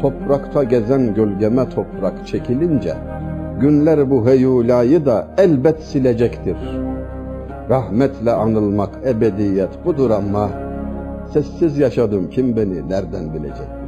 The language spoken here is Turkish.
Toprakta gezen gölgeme toprak çekilince, günler bu heyulayı da elbet silecektir. Rahmetle anılmak ebediyet budur ama, sessiz yaşadım kim beni nereden bilecektir.